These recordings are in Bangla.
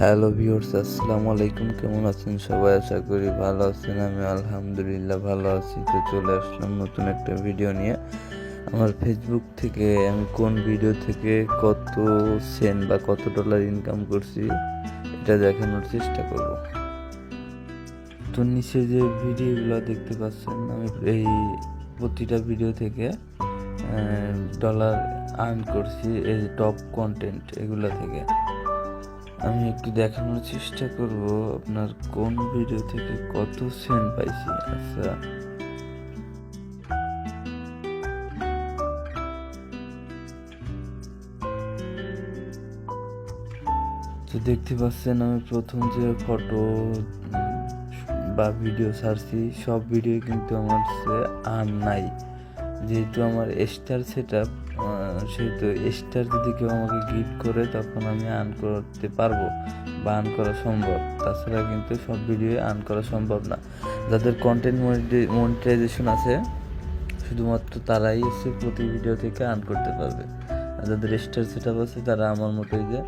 হ্যালো ভিউয়ার্স আসসালামু আলাইকুম। কেমন আছেন সবাই? আশা করি ভালো আছেন। আমি আলহামদুলিল্লাহ ভালো আছি। তো চলে আসলাম নতুন একটা ভিডিও নিয়ে। আমার ফেসবুক থেকে আমি কোন ভিডিও থেকে কত সেন্ট বা কত ডলার ইনকাম করছি, এটা দেখানোর চেষ্টা করব। তো নিচে যে ভিডিওগুলো দেখতে পাচ্ছেন, আমি এই প্রতিটা ভিডিও থেকে ডলার আর্ন করছি, এই টপ কন্টেন্ট এগুলো থেকে। আমি একটু দেখানোর চেষ্টা করব আপনার কোন ভিডিও থেকে কত সেন্ট পাইছি। আচ্ছা। তো দেখতে পাচ্ছেন আমি প্রথম যে ফটো বা ভিডিও ছাড়ছি, সব ভিডিও কিন্তু আমার আর নাই। যেহেতু আমার স্টার সেট আপ সেহেতু স্টার যদি কেউ আমাকে গিফট করে, তখন আমি আর্ন করতে পারব বা আর্ন করা সম্ভব। তাছাড়া কিন্তু সব ভিডিও আর্ন করা সম্ভব না। যাদের কন্টেন্ট মনিটাইজেশন আছে, শুধুমাত্র তারাই এসে প্রতি ভিডিও থেকে আর্ন করতে পারবে। আর যাদের স্টার সেট আপ আছে, তারা আমার মতোই যে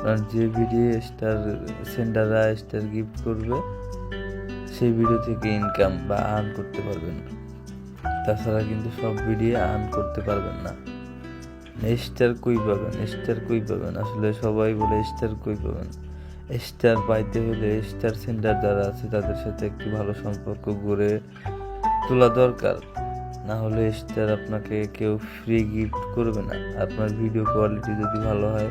কারণ যে ভিডিও স্টার সেন্ডাররা স্টার গিফট করবে, সেই ভিডিও থেকে ইনকাম বা আর্ন করতে পারবেন তাছাড়া কিন্তু সব ভিডিও আর্ন করতে পারবেন না। স্টার কই পাবেন? স্টার কই পাবেন? আসলে সবাই বলে স্টার কই পাবেন? স্টার পাইতে হলে স্টার সেন্টার যারা আছে, তাদের সাথে একটি ভালো সম্পর্ক গড়ে তোলা দরকার। না হলে স্টার আপনাকে কেউ ফ্রি গিফট করবে না। আপনার ভিডিও কোয়ালিটি যদি ভালো হয়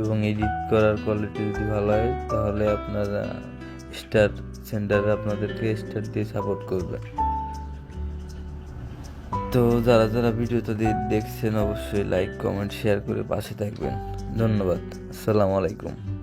এবং এডিট করার কোয়ালিটি যদি ভালো হয়, তাহলে আপনার স্টার সেন্টার আপনাদেরকে স্টার দিয়ে সাপোর্ট করবে। তো যারা যারা ভিডিওটা দেখছেন, অবশ্যই লাইক কমেন্ট শেয়ার করে পাশে থাকবেন। ধন্যবাদ। আসসালামু আলাইকুম।